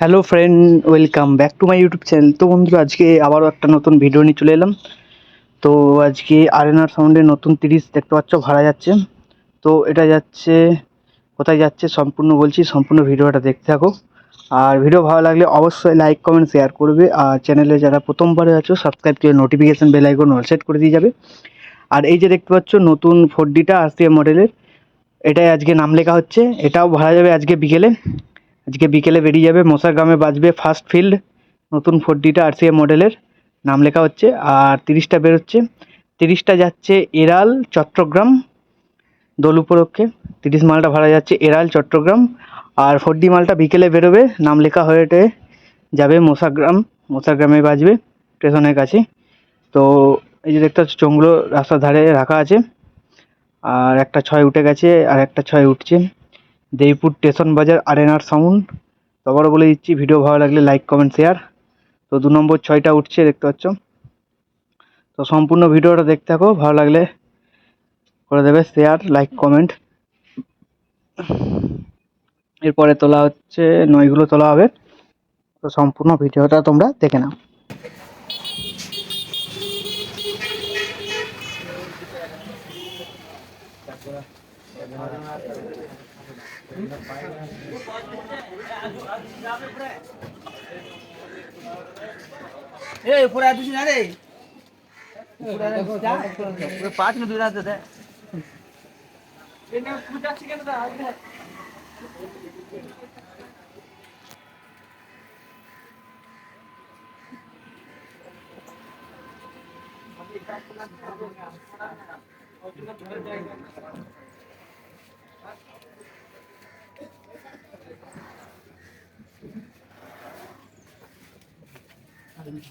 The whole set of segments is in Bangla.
Hello friend welcome back to my YouTube channel তো বন্ধুরা, আজকে আবারও একটা নতুন ভিডিও নিয়ে চলে এলাম। তো আজকে আরেনার সাউন্ডে নতুন তিরিশ দেখতে পাচ্ছ, ভাড়া যাচ্ছে। তো এটা যাচ্ছে, কোথায় যাচ্ছে সম্পূর্ণ বলছি, সম্পূর্ণ ভিডিওটা দেখতে থাকো। আর ভিডিও ভালো লাগলে অবশ্যই লাইক কমেন্ট শেয়ার করবে। আর চ্যানেলে যারা প্রথমবারে আছো সাবস্ক্রাইব করে notification bell icon all set করে দিয়ে যাবে। আর এই যে দেখতে পাচ্ছ, নতুন ফোর ডিটা আরসিএম মডেলের এটাই আজকে নাম লেখা হচ্ছে। এটাও ভাড়া যাবে আজকে বিকেলে। আজকে বিকেলে বেরিয়ে যাবে, মশার গ্রামে বাজবে ফার্স্ট ফিল্ড নতুন ফোর ডিটা আরসিএম মডেলের নাম লেখা হচ্ছে, আর তিরিশটা বেরোচ্ছে। তিরিশটা যাচ্ছে এরাল চট্টগ্রাম, দোল উপলক্ষে। তিরিশ মালটা ভাড়া যাচ্ছে এরাল চট্টগ্রাম, আর ফোর ডি মালটা বিকেলে বেরোবে, নাম লেখা হয়ে ওঠে যাবে মশাগ্রাম মশাগ্রামে বাজবে স্টেশনের কাছে। তো এই যে দেখতে পাচ্ছ চোঙগুলো রাস্তার ধারে রাখা আছে, আর একটা ছয় উঠে গেছে, আর একটা ছয় উঠছে। দেইপুর স্টেশন বাজার আরেনার সাউন্ড। তো আবারও বলে দিচ্ছি, ভিডিও ভালো লাগলে লাইক কমেন্ট শেয়ার তো দু নম্বর ছয়টা উঠছে, দেখতে পাচ্ছ? তো সম্পূর্ণ ভিডিওটা দেখতে থাকো, ভালো লাগলে করে দেবে শেয়ার লাইক কমেন্ট এরপরে তোলা হচ্ছে নয়গুলো তোলা হবে। তো সম্পূর্ণ ভিডিওটা তোমরা দেখে নাও। E aí, por aí, por aí, por aí, por aí, por aí, por aí, Thank you. ঠিক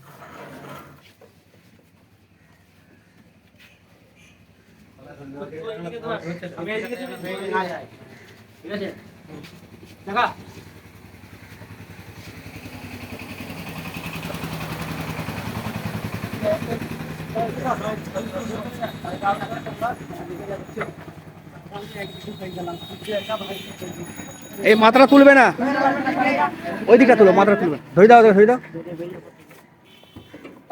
এই মাত্রা তুলবে না। ওই দিকটা তুলো মাত্রা তুলবে। ধরে দাও ধরে দাও।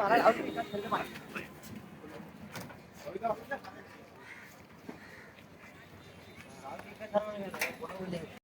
好了，老师，